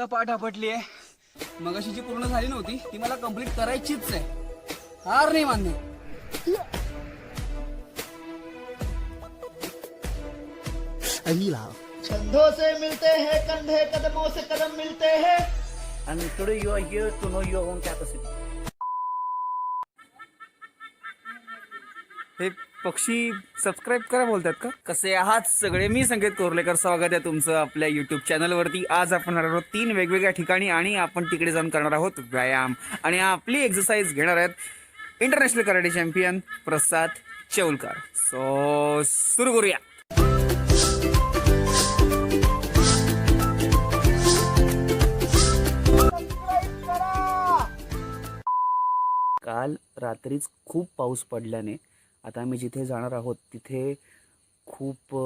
सुद्धा पाठ आपटली आहे. मगाशी जी पूर्ण झाली नव्हती ती मला कंप्लीट करायचीच आहे. हार नाही मान्य कंधों से मिलते हैं कंधे कदमों से कदम मिलते हैं। And today you are here to know your own capacity. हे पक्षी सबस्क्राईब करा बोलतात का? कसे आहात सगळे? मी संकेत कोरलेकर. स्वागत आहे तुमचं आपल्या युट्यूब चॅनलवरती आज आपण राहणार आहोत तीन वेगवेगळ्या ठिकाणी आणि आपण तिकडे जाऊन करणार आहोत व्यायाम. आणि आपली एक्सरसाइज घेणार आहेत international karate champion Prasad Chaulkar. So सुरू करूया. काल रात्रीच खूप पाऊस पडल्याने आता आम्ही जिथे जाणार आहोत तिथे खूप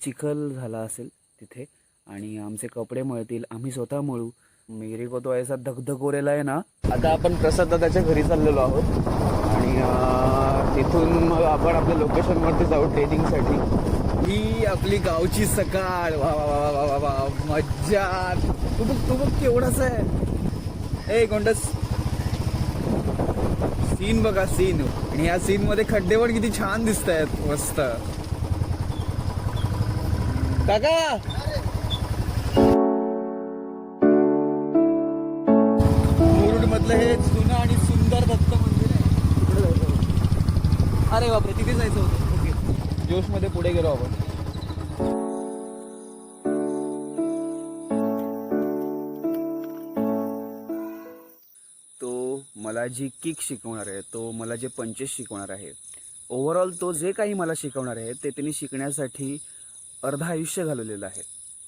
चिखल झाला असेल तिथे आणि आमचे कपडे मळतील आम्ही स्वतः मळू. मेरे को तो ऐसा धगधगोरेला आहे ना. आता आपण प्रसाद दादाच्या घरी चाललेलो आहोत आणि तिथून मग आपण आपल्या लोकेशनवरती जाऊ ट्रेनिंगसाठी. ही आपली गावची सकाळ. वा वा वा वा वा वा मज्जा. तू बघ तू बघ केवढाच आहे? ए गोंडस. सीन बघा सीन. आणि या सीन मध्ये खड्डे पण किती छान दिसत आहेत मस्त. काका! मुरुड मधलं हे जुनं आणि सुंदर दत्त मंदिर आहे. अरे बापरे तिथे जायचं होतं. ओके. जोशमध्ये पुढे गेलो आपण. मला जी किक शिकवणार आहे तो मला जे पंचेस शिकवणार आहे ओव्हरऑल तो जे काही मला शिकवणार आहे ते त्यांनी शिकण्यासाठी अर्ध आयुष्य घालवलेलं आहे.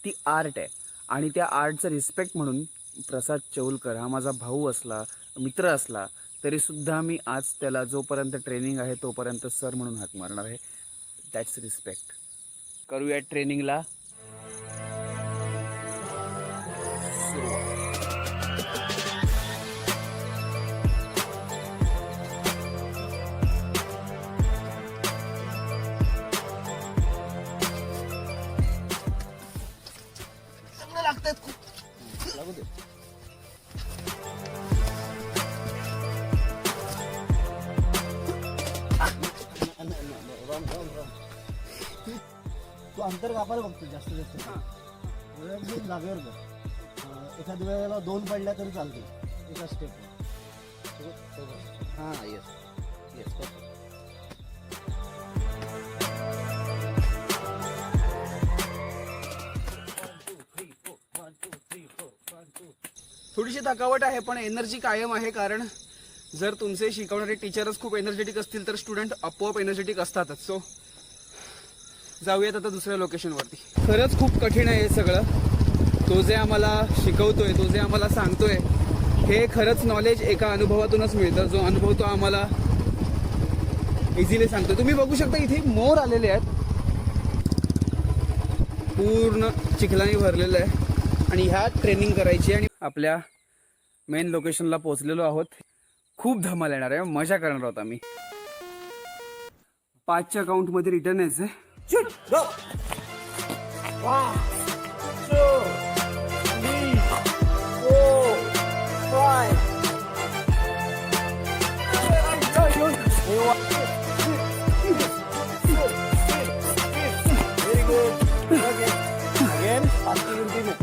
ती आर्ट आहे. आणि त्या आर्टचं रिस्पेक्ट म्हणून प्रसाद चौलकर हा माझा भाऊ असला मित्र असला तरीसुद्धा मी आज त्याला जोपर्यंत ट्रेनिंग आहे तोपर्यंत सर म्हणून हाक मारणार आहे. दॅट्स रिस्पेक्ट करूया ट्रेनिंगला तू अंतर कापायला बघतो जास्त जास्त. जागेवर अं, एखाद्या वेळेला दोन पडल्या तरी चालते एका स्टेप हां येस येस थोडीशी थकावट आहे पण एनर्जी कायम आहे कारण जर तुमचे शिकवणारे टीचरच खूप एनर्जेटिक असतील तर स्टुडंट आपोआप एनर्जेटिक असतातच. सो जाऊयात आता दुसऱ्या लोकेशनवरती खरंच खूप कठीण आहे हे सगळं. तो जे आम्हाला शिकवतोय तो जे आम्हाला सांगतोय हे खरंच नॉलेज एका अनुभवातूनच मिळतं. जो अनुभव तो आम्हाला इझिली सांगतो. तुम्ही बघू शकता इथे मोर आलेले आहेत. पूर्ण चिखलाने भरलेलं आहे. आणि ह्या ट्रेनिंग करायची आणि आपल्या मेन लोकेशनला पोहोचलेलो आहोत. खूप धमाल येणार आहे. मजा करणार आहोत आम्ही. पाचच्या अकाउंटमध्ये रिटर्न यायचं आहे 슛! 너! 와! 쭉! 리! 오! 파이! 자, 요! 와! 그리고, again, again, 바뀌는 뒤로.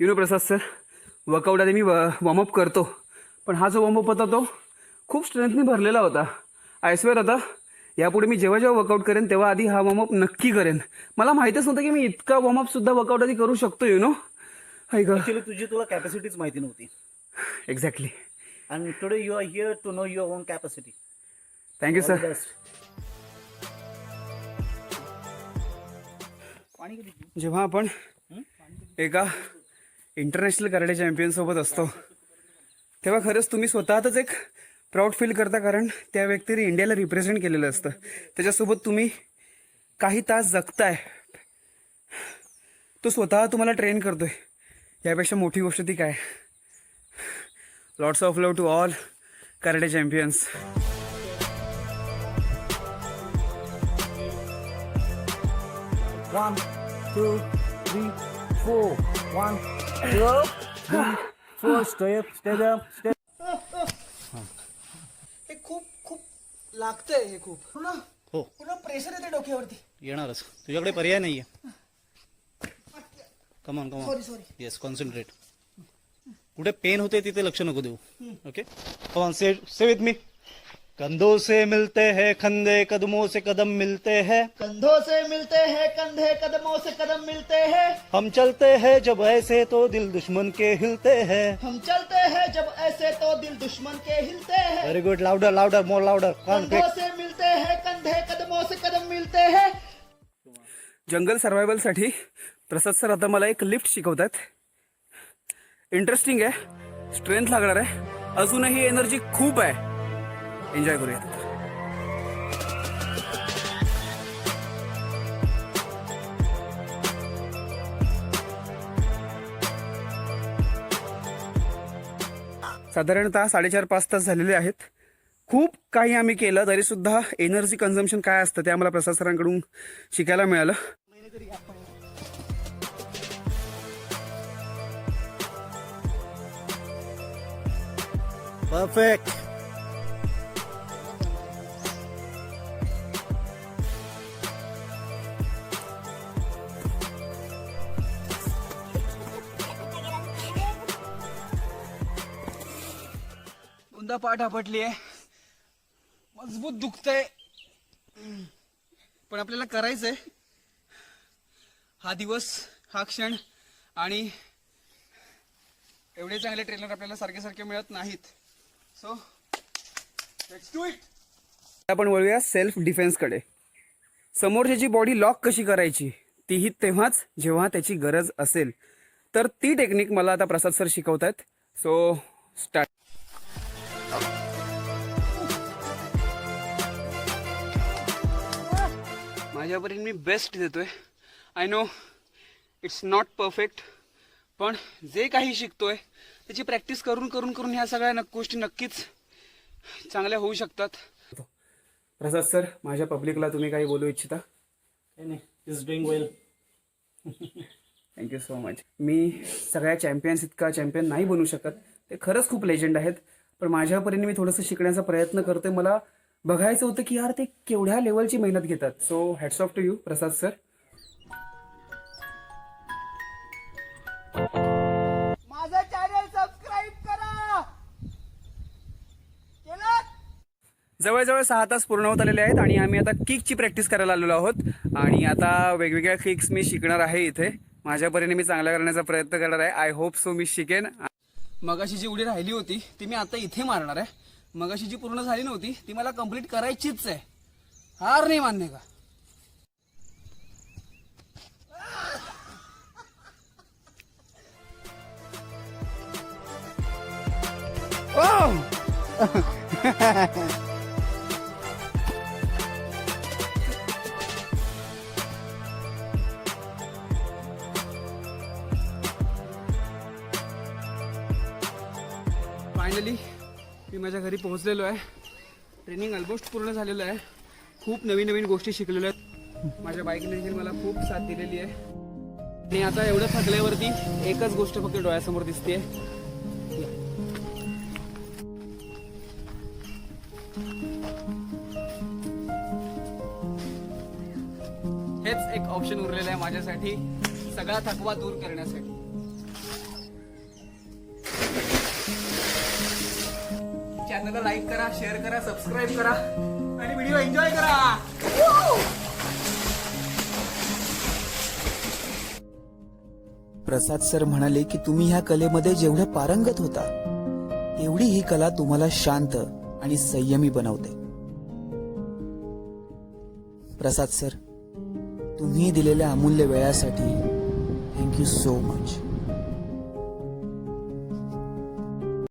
Prasad sir workout आधी मी वॉर्मअप करतो. पण हा जो वॉर्मअप होता तो खूप स्ट्रेंथने भरलेला होता. आयस्वेअर आता यापुढे मी जेव्हा जेव्हा वर्कआउट करेन तेव्हा आधी हा वॉर्मअप नक्की करेन. मला माहीतच नव्हतं की मी इतका वॉर्मअप सुद्धा वर्कआउट आधी करू शकतो यु नो हाय ॲक्च्युली तुझी तुला कॅपॅसिटीच माहिती नव्हती. Exactly and today you are here to know your own capacity thank you sir best जेव्हा आपण एका इंटरनॅशनल कराडे चॅम्पियनसोबत असतो. तेव्हा खरंच तुम्ही स्वतःतच एक प्राऊड फील करता कारण त्या व्यक्तीने इंडियाला रिप्रेझेंट केलेलं असतं. त्याच्यासोबत तुम्ही काही तास जगताय. तो स्वतः तुम्हाला ट्रेन करतोय. यापेक्षा मोठी गोष्ट ती काय? Lots of love to all karate champions One, two, three, four. One, four step step step हे खूप खूप लागतंय हे खूप. हो पूर्ण प्रेशर येते डोक्यावरती. येणारच. तुझ्याकडे पर्याय नाहीये. Come on sorry come on sorry yes concentrate कुठे पेन होते तिथे लक्ष नको देऊ. Okay come on say say with me कंधों से मिलते हैं खंदे कदमों से कदम मिलते हैं। कंधों से मिलते हैं कंधे कदमों से कदम मिलते हैं। हम चलते हैं जब ऐसे तो दिल दुश्मन के हिलते हैं। हम चलते हैं जब ऐसे तो दिल दुश्मन के हिलते हैं। Very good louder louder more louder कंधों से मिलते हैं कंधे कदमों से कदम मिलते हैं। जंगल सर्वायवलसाठी प्रसाद सर आता मला एक लिफ्ट शिकवतात. इंटरेस्टिंग आहे. स्ट्रेंथ लागणार आहे. अजूनही एनर्जी खूप आहे. एन्जॉय करूया साधारणतः साडेचार पाच तास झालेले आहेत. खूप काही आम्ही केलं तरीसुद्धा एनर्जी कन्झम्पशन काय असतं ते आम्हाला प्रसाद सरांकडून शिकायला मिळालं. परफेक्ट सुद्धा पाठ आपटली आहे. मजबूत दुखतंय. पण आपल्याला करायचंय. हा दिवस हा क्षण आणि एवढे चांगले ट्रेनर आपल्याला सारखे सारखे मिळत नाहीत. सो लेट्स डू इट आपण वळूया सेल्फ डिफेन्सकडे समोरच्याची बॉडी लॉक कशी करायची तीही तेव्हाच जेव्हा त्याची गरज असेल. तर ती टेक्निक मला आता प्रसाद सर शिकवत आहेत सो स्टार्ट माझ्यापर्यंत मी बेस्ट देतोय. I know it's not perfect पण जे काही शिकतोय त्याची प्रॅक्टिस करून करून करून ह्या सगळ्या नक गोष्टी नक्कीच चांगल्या होऊ शकतात. प्रसाद सर माझ्या पब्लिकला तुम्ही काही बोलू इच्छिता? Is doing well thank you so much मी सगळ्या चॅम्पियन्स इतका चॅम्पियन नाही बनू शकत. ते खरंच खूप लेजंड आहेत. पण माझ्यापरीने मी थोडंसं शिकण्याचा प्रयत्न करतोय. मला बघायचं होतं की यार ते केवढ्या लेवलची मेहनत घेतात. So hats off to you Prasad sir माझं चॅनल सबस्क्राईब करा. केलं? जवळजवळ सहा तास पूर्ण होत आलेले आहेत आणि आम्ही आता किकची प्रॅक्टिस करायला आलेलो आहोत. आणि आता वेगवेगळ्या किक्स मी शिकणार आहे इथे. माझ्यापरीने मी चांगला करण्याचा प्रयत्न करणार आहे. आय होप सो मी शिकेन. मगाशी जी उडी राहिली होती ती मी आता इथे मारणार आहे. मगाशी जी पूर्ण झाली नव्हती ती मला कंप्लीट करायचीच आहे. हार नाही मान्य का? फायनली मी माझ्या घरी पोहोचलेलो आहे. ट्रेनिंग ऑलमोस्ट पूर्ण झालेलं आहे. खूप नवीन नवीन गोष्टी शिकलेल्या आहेत माझ्या बाईकने देखील मला खूप साथ दिलेली आहे. आणि आता एवढं थकल्यावरती एकच गोष्ट फक्त डोळ्यासमोर दिसते हेच एक ऑप्शन उरलेलं आहे माझ्यासाठी. सगळा थकवा दूर करण्यासाठी. चॅनलला लाईक करा शेअर करा सबस्क्राईब करा आणि व्हिडिओ एन्जॉय करा. प्रसाद सर म्हणाले की तुम्ही ह्या कलेमध्ये जेवढे पारंगत होता तेवढी ही कला तुम्हाला शांत आणि संयमी बनवते. प्रसाद सर तुम्ही दिलेल्या अमूल्य वेळासाठी थँक्यू सो मच